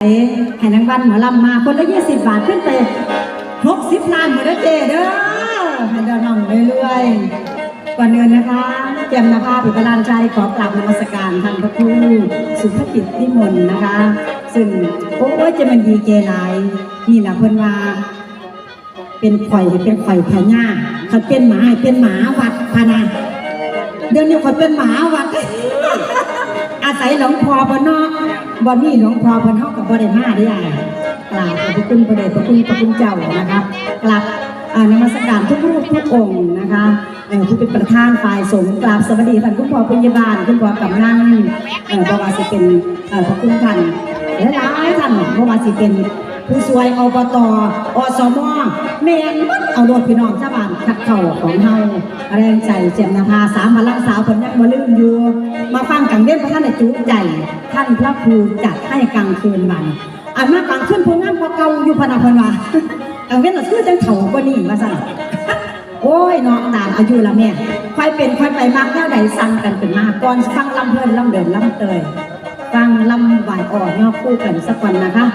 ให้นางวันหมอลำมาคนละยี่สิบบาทขึ้นไปหกสิบล้านเหมือนเจเด้อให้เดินน้องเรื่อยๆก่อนเดินนะคะเจมนาภาปิปรานชัยขอกราบนมัสการท่านพระครูสุภกิจนิมนต์นะคะ ซึ่งโอ้ยจะมันดีเจหลายนี่แหละเพิ่นว่า เป็นข่อยเป็นข่อยพญาเขาเป็นหมาเป็นหมาวัดพะนะเดี๋ยวนี้ข่อยเป็นหมาวัดอาศัยหลวงพ่อบนนอก บนนี่หลวงพ่อพันเฮากับบริมาได้ยังกราบขอบพระคุณพระเดชพระคุณพระคุณเจ้านะคะกราบนมัสการทุกรูปทุกองค์นะคะเอ่อผู้เป็นประธานฝ่ายสงฆ์กราบสวัสดีท่านคุณพ่อพยาบาลคุณพ่อกำนันเอ่อบ่ว่าสิเป็นเอ่อพระคุณท่านและหลายท่านบ่ว่าสิเป็น ผู้ช่วยอบตอสมแม่นบัดเอารถพี่น้องชาวบ้านขัดเข่าของเฮาแรงใจเจ็มนาภาสามพลังสาวคนยังบ่ลืมอยู่ มาฟังกังเล่นพระท่านจุใจ ท่านพระครูจัดให้กลางคืนวันอันมากลางคืนพวกนั้นพอเก่าอยู่พนาพนว่ากังเล่นเราซื้อจังเถ่ากว่านี่มาสั่นโอ้ยเนาะตามอายุละแม่ค่อยเป็นค่อยไปมากแนวใดสั่งกันเป็นมาก่อนฟังลำเพลินลำเดินลำเตยฟังลำไหวอ่อนย่อคู่กันสักวันนะคะ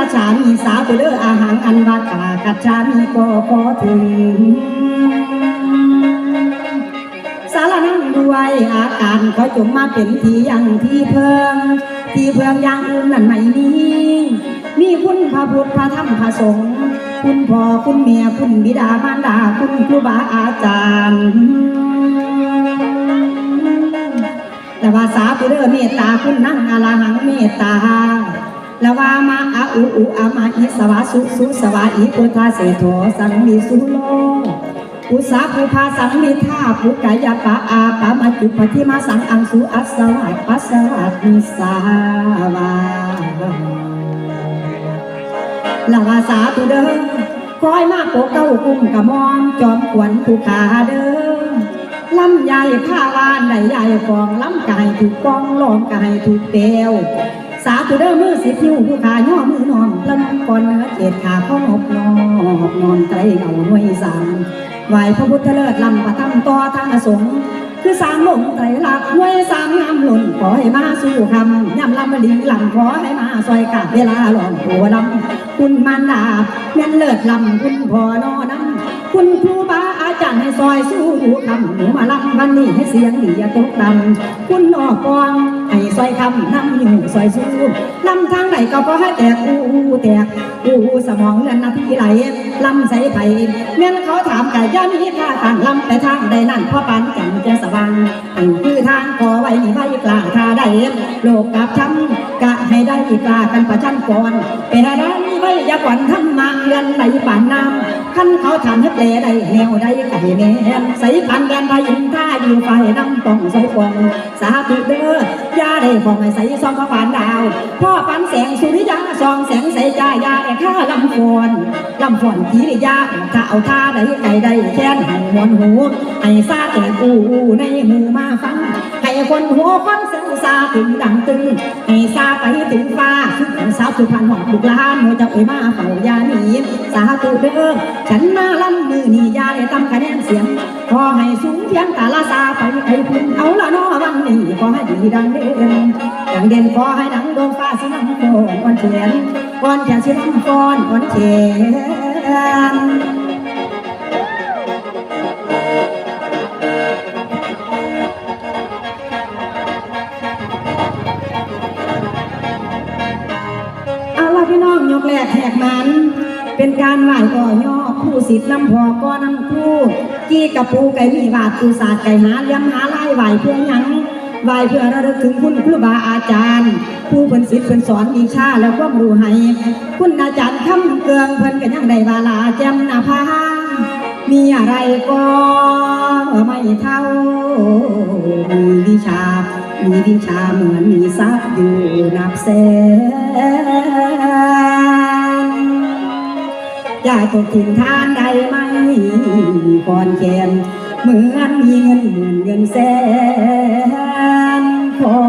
ารนังคาฉามีสาวไปเด้ออาหารอันวากากัจจามีก็ขอถึง สารนังด้วยอาการขอจงมาเป็นที่ยังที่เพิ่งที่เพิงอย่างอื่นนั่นไม่มีมีคุณพระพุทธพระธรรมพระสงฆ์คุณพ่อคุณแม่คุณบิดามารดาคุณครูบาอาจารย์แต่ว่าสาธุเด้อเมตตาคุณนั่งอาลาหังเมตตา ละวามาอาอุอุอามาอิสวาสุสุสวาอิพุทธาเสโทสังมิสุโลอุสาภูพาสังมิธาภูกายปะอาปามาจุปฏิมาสังอังสุอัสสวัสปัสสวัสมิสาวาลาวาสาธุเด้อคอยมากโกเก้ากุ้มกระมอนจอมขวัญผู้ขาเด้อลำใหญ่ข้าวานได้ใหญ่ฟองลำไก่ถูกกองลองไก่ถูกเตว สาธุเด้อมือสิคิวผู้ขาย่อมือนอนละนก่อนเนื้อเจ็ดขาข้องบนอบนอนไตรเอาหน่วยสามไหวพระพุทธเลิศลำประทับต่อทางอสงฆ์คือสามหลงไตรลักษณ์หน่วยสามงามหล่นขอให้มาสู่คำยำลำมะลิลำขอให้มาซอยกาเวลาหลอนหัวลำคุณมารดาแม่นเลิศลำคุณพ่อนอน้ำคุณครูบาอาจารย์ให้ซอยสู้หูคำหนูมาลำวันนี้ให้เสียงดีอย่าตกต่ำคุณนอกกอง ให้ซอยคำน้ำอยู่ซอยสู้ลำทางไหนก็พอให้แตกอูอูแตกอูอูสมองเงินนาทีไหลลำใส่ไผ่แม่นเขาถามไก่ย่ามีท่าทางลำแต่ทางใดนั่นพ่อปันจันจะสว่างอันคือทางก่อไว้ไว้กล้าทาได้โลกกับช้ำกะให้ได้กล้ากันประชันก่อนเป็นอะไรไว้ยาก่อนทำมาเงินไหลป่านน้ำขั้นเขาทำให้แปลได้แนวได้ไก่แนนใส่พันแดนพายินท่าอยู่ไฟน้ำต้องใส่ฟองสาธุเด้อย ได้ของให้ใส่ซองกระปานดาว พ่อปันแสงสุริยาซองแสงใส่ใจายาได้ข้าลำฟอนลำฟอนทีริยาถ้าเอาท่าได้ไก่ได้แค้นให้มวนหูให้ซาแต่กูในหมู่มาฟังให้คนหัวคนเสียงซาถึงดังตึงให้ซาไปถึงฟ้า สุดสาวสุพรรณหอดลูกลานหัวจะเอ่ยมาเฝ้ายาหนีสาธุเด้อฉันมาลำมือนี่ยาได้ตำคะแนนเสียงขอให้สูงเพียงตาลาซาไปไอ้พุ่นเอาละน้อวันนี้ขอให้ดีดังเด่นดังเด่นขอให้ดังดวงฟ้าสีน้ำโคนอ่อนเฉียนก้อนเฉียนสีน้ำฟอนก้อนเฉียน กแรกแหกมัน เป็นการไหว้ก่อย่อผู้สิทธิ์นำพอก็นำครูกี้กับปูไก่มีบาทตูศาสตร์ไก่หาเลี้ยงหาไล่ไหวเพื่อหยังไหวเพื่อระลึกถึงคุณครูบาอาจารย์ ผู้เพิ่นสิทธิ์เพิ่นสอนวิชาแล้วก็รู้ให้คุณอาจารย์คำเกืองเพิ่นกันยังได้บาลาแจ่มหนาพามีอะไรก่อนเท่า มีวิชา มีวิชาเหมือนมีทรัพย์อยู่นับแสน อยากตกถิ่นทานใดไม่ก่อนแขนเหมือนมีเงินหมื่นเงินแสนคอ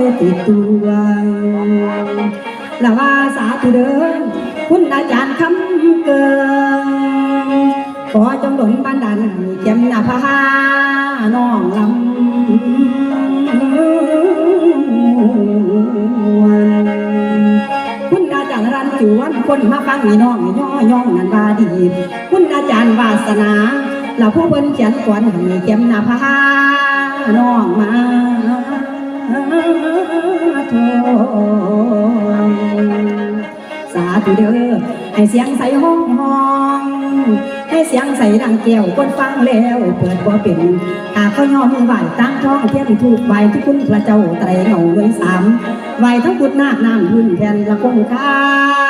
ยติดตัวละว่าสาธุเดินคุณอาจารย์คำเกินขอจงดลบันดาลให้เข็มหน้าผาน้องลำ นจวนคนมาฟังนี่น้องย่อย่องนันบาดี คุณอาจารย์วาสนาเราผู้เพิ่นเขียนก่อนให้เก็มหน้าผาน้องมาโทสาธุเด้อให้เสียงใส่ห้องห้องให้เสียงใส่ดังแก้วคนฟังแล้วเปิดบ่เป็นหากเขายอมมือไหวตั้งท้องเทียนถูกไหวที่คุณพระเจ้าไตรเหงาด้วยสามไหวทั้งพุทธนาคน้ำพื้นแผ่นละคงคา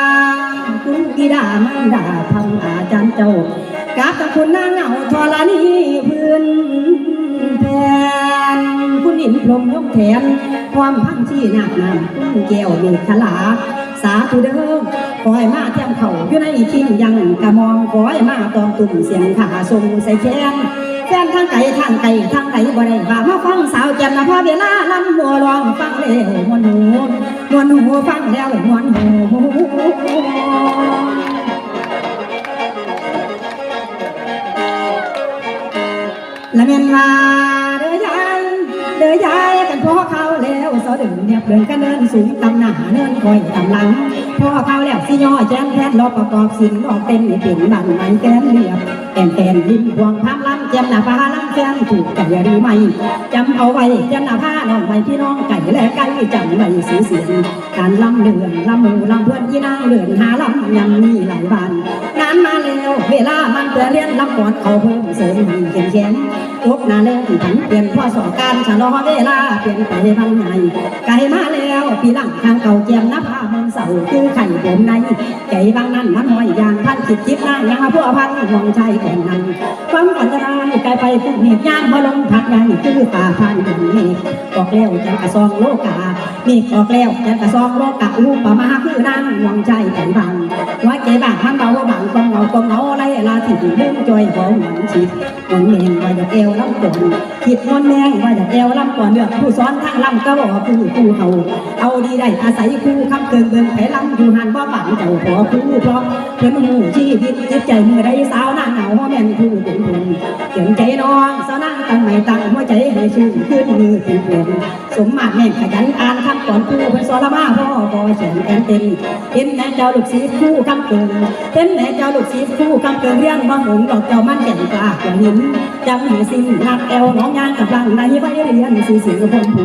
คุณบิดามันดาทำอาจารย์เจ้ากราบกับคุณนางเหงาทรณีพื้นแผ่นคุณอินพรมยกแขนความพังชี้นาคน้ำคุณแก้วเมฆขลาสาธุเด้อคอยมาเทียมเขาอยู่ในทิ้งยังกะมองคอยมาตอมตุ่มเสียงขาทรงใส่แขน แฟนทางไก่ทางไก่ทางไก่บ่ได้ว่ามาฟังสาวแจ่มนะพาเวลาลำหัวร้องฟังแล้วมวนหูมวนหูฟังแล้วมวนหูและเมนว่าเด้อยายเด้อยายกันพ่อเขาแล้วสาเดินเนี่ยเดินกันเดินสูงตำหน้าเนินคอยตำหลังพ่อเขาแล้วสิย่อแจ้งแทนรอประกอบสิ่งดอกเต็มเป็นบันไม้แกนเรียบแอนแอนลิ้นพวงพามลำเจียมหน้าผ้าลำแกนถูกไก่ดีไหมจำเอาไว้จียมหน้าผ้าน้องไว้พี่น้องไก่และไก่จำไว้สีเสียงการลำเดือนลำหมูลำเพื่อนที่นางเดือนหาลำยำมีหลายบานนานมาแล้วเวลามันเปลี่ยนเรียนลำก่อนเขาเพิ่มเสริมให้เข้มแข็งยกนาแล้วผันเปลี่ยนพ่อสอการชะลอเวลาเปลี่ยนไปพันใหญ่ไก่มาแล้วปีหลังทางเก่าเจียมน้าผ้ามืองเสาคือไข่ผมในใจบางนั้นมันห้อยยางพันจิตจิตนางยังมาพวกพันห่วงใจแก่นนั้น ความฝันจะได้ไกลไปพวกเมฆย่างมาลงพัดยังคือป่าพันธุ์เมฆออกแล้วจังกระซองโลกาเมฆออกแล้วจังกระซองโลกาลูกป่ามาคือนางห่วงใจแก่นบังหัวใจบางมันเบาบางกองเงากองเงาไรลาที่ลืมจอยของหวันชิดหวนเมงว่าอยากเอวลำก่อนคิดมนแมงว่าอยากเอวลำก่อนเลือกผู้สอนทางลำก็บอกผู้ผู้เขาเอาดีได้อาศัยคู่คำเกินเบิ่งไผลำอยู่หันบ่บังเจ้าขอคู่เพราะเพิ่นหูชีวิตจิตใจมือใดสาวนางเหงาแม่นผู้เป็นบุญเขียนใจน้องสาวนางตั้งไม่ตั้งหัวใจให้ชื่นขึ้นมือเป็นผลสมมาตรแม่ขยันอ่านคำก่อนผู้เป็นสอนมา เอ็มเห็นแม่เจ้าลูกศิษย์คู่คำเกินเห็นแม่เจ้าลูกศิษย์คู่คำเกินเรียนบ่หงดอกเจ้ามันแก่นกล้ากว่าหินจำให้สิ้นนักแอวน้องยางกับลังในไว้เรียนสีสีกับพงภู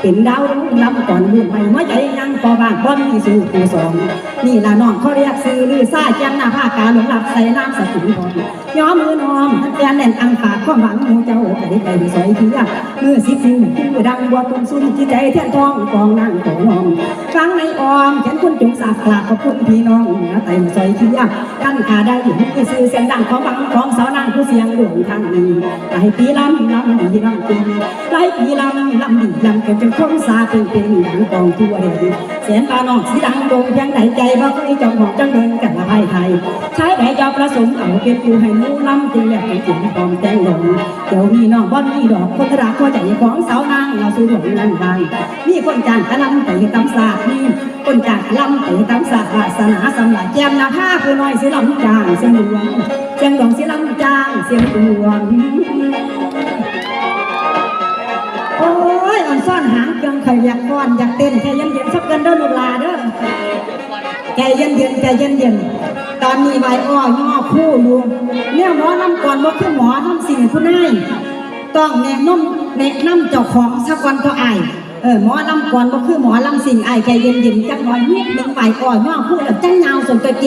เป็นดาวรุ่งลำก่อนบุญใหม่หัวใจยังพอบางบ่มีสู่ผู้สองนี่ละน้องเขาเรียกซื้อลือซ่าแจ่มหน้าผ้ากาหลงหลับใส่น้ำสกุลพรย้อมมือน้อมแกนแน่นอังฝากความหวังมูเจ้าไปไปสอยเทียมือสิบสิวคือดังบัวตุนซุ่มจิตใจเทียนทองกองนั่งของน้องฟังในออมเขียนคุณจงสากกลาขอบคุณพี่น้องเหนือไต่ซอยเทียกันขาได้หญิงคือซื้อเสียงดังของบังของสาวนางผู้เสียงหลวงทางนี้ไล่ปีลำลำดีลำปีไล่ปีลำลำดีลำเกิดจนคนสาเป็นเป็นดังกองทั่วเดียเสียงปานอกสีดังโด่งเพียงใดใจบ่เคยจองหอกจังเดินกันละไพ่ไทยใช้แต่ยอประสงค์เอาเป็นอยู่ให้มูลำจึงแหลกเป็นจิ๋งปอมแตงหลงเดี๋ยวมีน้องบ่มีดอกคนรักหัวใจของสาวนางเราสู่หลงนั่นได้มีคนจ้างกระลำไปตำสาดนี่ คนจากลำไปตำสาดวาสนาสำหรับแจมนาผ้าผู้น้อยสิลำจางเสียงหลวงเสียงหลวงสิลำจางเสียงหลวงโอ้ยอ่อนซ่อนหางเครื่องข่อยอยากก้อนอยากเต้นแค่เย็นเย็นสักเกินเด้อลูกลาเด้อใจเย็นเย็นๆใจเย็นเย็นตอนนี้ใบอ้อย่อคู่อยู่เนี่ยหมอน้ำก่อนบ่คือหมอน้ำสิ่งผู้นายต้องแนะนำแนะนำเจ้าของสักวันก็อาย ออหมอลำก่อนบ่คือหมอลำสิ่งอายใจเย็นเย็นๆจักหน่อยนิดหนึงใบอ้อนย่อคู่แล้วจังยาวสมกระเจ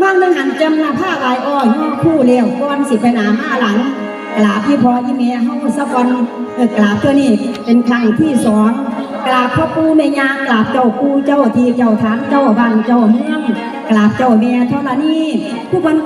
บางหนึงหันจำนาผ้าใบอ้อย่อคู่แล้วก่อนสิไปหนามาหลังกราบพี่พอยี่เมียเฮาสักวันเออกราบตัวนี้เป็นครั้งที่สองกราบพ่อปู่แม่ยากราบเจ้าปู่เจ้าทีเจ้าฐานเจ้าบ้านเจ้าเมืองกราบเจ้าแม่เท่านี้ผู้คน